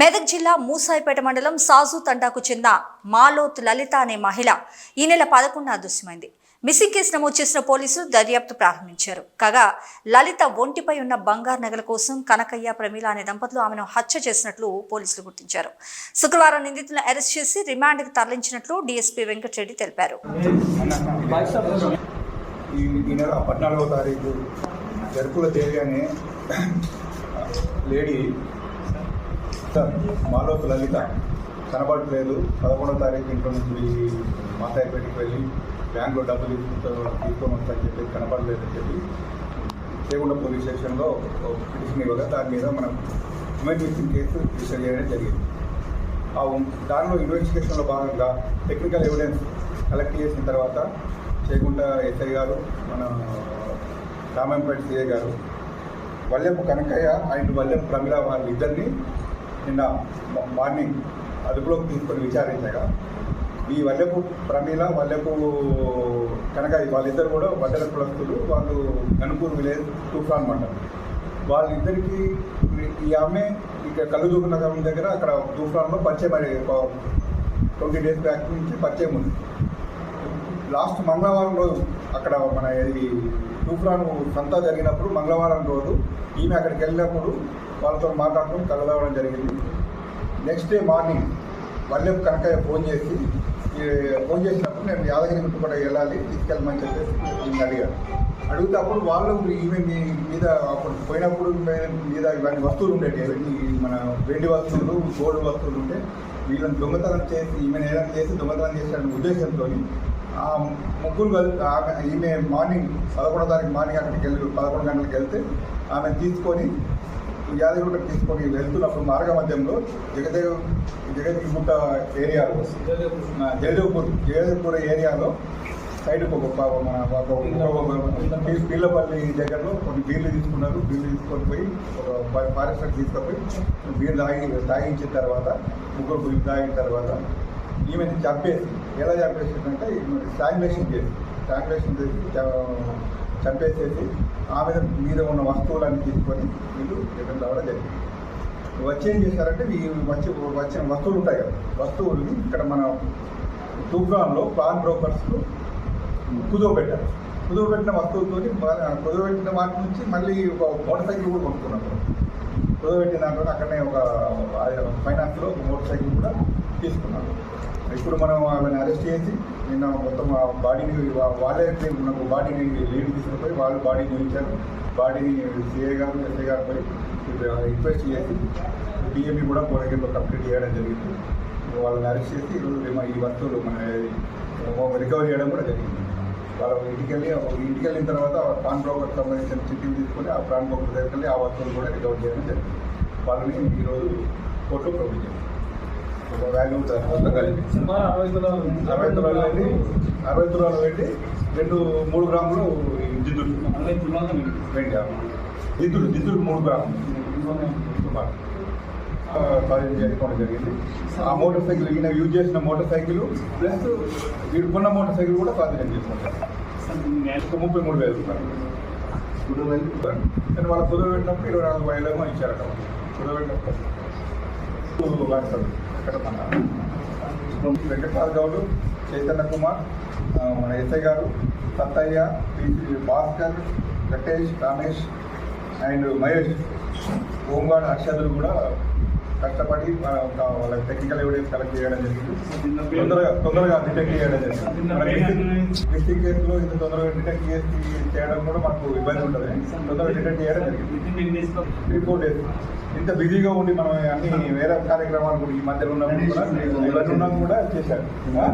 మెదక్ జిల్లా మూసాయిపేట మండలం సాజు తండాకు చెందిన మాలోత్ లలిత అనే మహిళ ఈ నెల పదకొండున అదృశ్యమైంది. మిస్సింగ్ కేసు నమోదు చేసిన పోలీసులు దర్యాప్తు ప్రారంభించారు. కాగా లలిత ఒంటిపై ఉన్న బంగారు నగల కోసం కనకయ్య ప్రమీల అనే దంపతులు ఆమెను హత్య చేసినట్లు పోలీసులు గుర్తించారు. శుక్రవారం నిందితులను అరెస్ట్ చేసి రిమాండ్కి తరలించినట్లు డీఎస్పీ వెంకటరెడ్డి తెలిపారు. ఈ నెల తారీఖు జరుపుల సార్ మాలోపు లలిత కనబడట్లేదు పదకొండో తారీఖు ఇంట్లో నుంచి మాతాయిపేటకి వెళ్ళి బ్యాంకులో డబ్బులు తీసుకుంటారు తీసుకొని వస్తారని చెప్పి కనబడలేదని చెప్పి చేగుండ పోలీస్ స్టేషన్లో పిటిషన్ ఇవ్వగా దాని మీద మనం ఎమర్జెన్సీ కేసు రిజిస్టర్ చేయడం జరిగింది. ఆ దానిలో ఇన్వెస్టిగేషన్లో భాగంగా టెక్నికల్ ఎవిడెన్స్ కలెక్ట్ చేసిన తర్వాత చేయకుండా ఎస్ఐ గారు మన రామంపేట సిఐ గారు వల్లెపు కనకయ్య అండ్ వల్లెపు ప్రమిళ వాళ్ళిద్దరిని నిన్న మార్నింగ్ అదుపులోకి తీసుకొని విచారించగా ఈ వల్లెపు ప్రమీల వల్లెపు కనుక వాళ్ళిద్దరు కూడా వడ్డల కులస్తులు. వాళ్ళు గనుపూర్ విలేజ్ తుఫాన్ మండలం. వాళ్ళిద్దరికి ఈ ఆమె ఇక కల్లుదూపు నగరం దగ్గర అక్కడ తుఫాన్లో పరిచయం అయ్యే ట్వంటీ డేస్ బ్యాక్ నుంచి పరిచయం ఉంది. లాస్ట్ మంగళవారం రోజు అక్కడ మన ఇది తూఫాను సంతా జరిగినప్పుడు మంగళవారం రోజు ఈమె అక్కడికి వెళ్ళినప్పుడు వాళ్ళతో మాట్లాడుకుని కలదవడం జరిగింది. Next day morning Vallepu Kanakaiah phone చేసి ఫోన్ చేసినప్పుడు నేను యాదగిరి గుట్టు కూడా వెళ్ళాలి తీసుకెళ్ళమని చెప్పేసి నేను అడిగాను అడిగితే అప్పుడు వాళ్ళు ఈమె మీ మీద అప్పుడు పోయినప్పుడు మీద ఇవన్నీ వస్తువులు ఉండేవి ఇవన్నీ మన వెండి వస్తువులు గోల్డ్ వస్తువులు ఉంటే వీళ్ళని దొంగతనం చేసి ఈమెను ఏదైనా చేసి దొంగతనం చేసిన ఉద్దేశంతో ఆ ముగ్గురు కలిసి ఆమె ఈమె మార్నింగ్ పదకొండో తారీఖు మార్నింగ్ అక్కడికి వెళ్ళి పదకొండు గంటలకు వెళ్తే ఆమె తీసుకొని యాదగిరిగుట్ట తీసుకొని వెళ్తున్నప్పుడు మార్గ మధ్యంలో జగదేవ్ జగద్గిరిగుట్ట ఏరియాలో ఆ, జగదేవ్పూర్. జగదేవ్పూర్ ఏరియాలో సైడ్కి ఒక ప- మన ఒక ఒక పీ- పీర్లపల్లి దగ్గరలో కొన్ని బీర్లు తీసుకున్నారు. బీర్లు తీసుకొని పోయి ఒక ఫారెస్టర్ తీసుకుపోయి బీర్ తాగి తాగించిన తర్వాత ముగ్గురు బీర్ తాగిన తర్వాత ఈమెను చంపేసి ఎలా చంపేసిందంటే స్టాంగ్లేషన్ చేసి స్టాంగ్లేషన్ చేసి చంపేసేసి ఆమె మీద ఉన్న వస్తువులన్నీ తీసుకొని వీళ్ళు రిటర్న్ రావడం జరిగింది. వచ్చి ఏం చేశారంటే ఈ వచ్చి వచ్చిన వస్తువులు ఉంటాయి కదా వస్తువుల్ని ఇక్కడ మన తూఫాన్లో ప్లాన్ బ్రోకర్స్లు కుదవబెట్టారు. కుదవబెట్టిన వస్తువులతో కుదవబెట్టిన వాటి నుంచి మళ్ళీ ఒక మోటార్ సైకిల్ కూడా కొనుక్కున్నారు. కుదవబెట్టిన దాంట్లో అక్కడనే ఒక ఫైనాన్స్లో ఒక మోటార్ సైకిల్ కూడా తీసుకున్నారు. ఇప్పుడు మనం వాళ్ళని అరెస్ట్ చేసి నిన్న మొత్తం ఆ బాడీని వాళ్ళే మనకు బాడీని లీడ్ తీసుకుపోయి వాళ్ళు బాడీని చూపించారు. బాడీని సిఐ గారు ఎస్ఐ గారు పోయి రిక్వెస్ట్ చేసి డిఎంఈ కూడా కోడగిరిలో కంప్లీట్ చేయడం జరిగింది. వాళ్ళని అరెస్ట్ చేసి ఈరోజు ఈ వస్తువులు మన రికవరీ చేయడం కూడా జరిగింది. వాళ్ళ ఇంటికి వెళ్ళి ఇంటికి వెళ్ళిన తర్వాత ప్రాన్ బ్రోకర్ సంబంధించిన చిట్టీలు తీసుకొని ఆ ప్రాన్ బ్రోకర్ దగ్గరికి వెళ్ళి ఆ వస్తువులు కూడా రికవర్ చేయడం జరిగింది. వాళ్ళని ఈరోజు కోర్టులో ప్రొవైడ్ చేశారు. వాల్యూ మొత్తం కలిపి సుమారు అరవై తులాలు అరవై తులాలు పెట్టి అరవై తులాలు పెట్టి రెండు మూడు గ్రాములు ఈ జిద్దుడు అరవై తులాలు. వెండి ఆ. జిద్దుడు జిద్దుడు మూడు గ్రాములు. సుమారు. చేసుకోవడం జరిగింది. ఆ మోటార్ సైకిల్ ఈయన యూజ్ చేసిన మోటార్ సైకిల్ ప్లస్ వీడు కొన్న మోటార్ సైకిల్ కూడా స్వాధీనం చేసుకుంటారు ముప్పై మూడు వేలు రూపాయలు. కానీ వాళ్ళ కుదురు పెట్టినప్పుడు ఇరవై నాలుగు వేలు ఏమో ఇచ్చారట కుదురు పెట్టినప్పుడు. వెంకటరాజు గౌడ్ చైతన్య కుమార్ మన ఎస్ఐ గారు Sattaiah Bhaskar Venkatesh Ramesh and Mahesh. Home guard హర్షదులు కూడా కష్టపడి వాళ్ళ టెక్నికల్ ఎవిడెన్స్ కలెక్ట్ చేయడం జరిగింది. తొందరగా తొందరగా డిటెక్ట్ చేయడం జరిగింది. మిస్సింగ్ కేసులో ఇంత తొందరగా డిటెక్ట్ చేసి చేయడం కూడా మాకు ఇబ్బంది ఉంటుంది. తొందరగా డిటెక్ట్ చేయడం జరిగింది. త్రీ ఫోర్ డేస్ ఇంత బిజీగా ఉండి మనం అన్ని వేరే కార్యక్రమాలు కూడా ఈ మధ్యలో ఉన్నప్పుడు కూడా ఇవన్నీ ఉన్నాం కూడా చేశారు. ఆ?